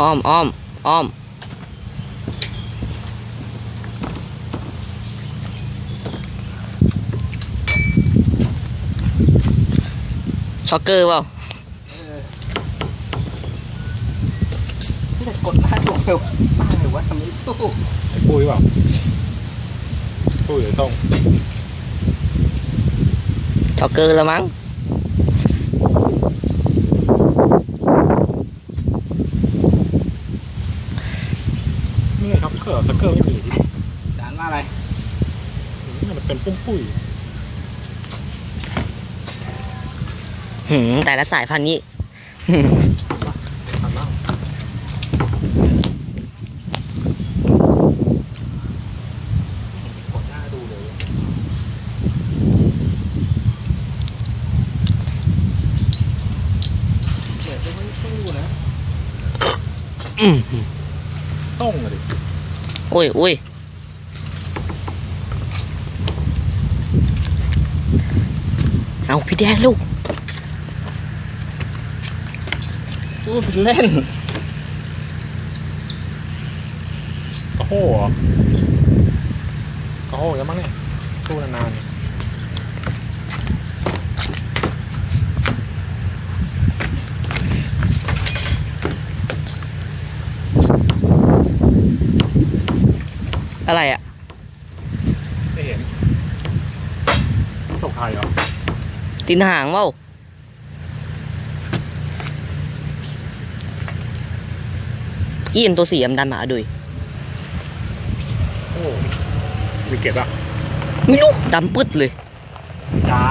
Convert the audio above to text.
อ้อมอ้อมอ้อมช็อกเกอร์เปล่าแต่กดมากลงเร็วป้าหรือว่าทำไม่สู้ ไอ้ปุ้ยเปล่าปุ้ยหรือต้อง ช็อกเกอร์แล้วมั้ง นี่ไงครับเครื่องสเกอร์ไม่มีที่ จาน ว่าอะไรนี่มันเป็นปุ้งปุ้ยหืมแต่ละสายพันธุ์นี้ทำบ้างกดหน้าดูเลยเดี๋ยวจะไม่สู้นะอืมต้องเลยดิอุ้ยอุ้ย เอาพี่แดงลูกสู้เป็นเล่นกระโห้เหรอกระโห้ยังมั้งเนี่ยสู้นานๆอะไรอะ ไม่เห็นตกไทยเหรอ ตินหางเปล่าจี้เอ็นตัวสีดำๆอะดุยโอ้วิกเก็ตอะไม่รู้ดำปึ๊ดเลยจ้า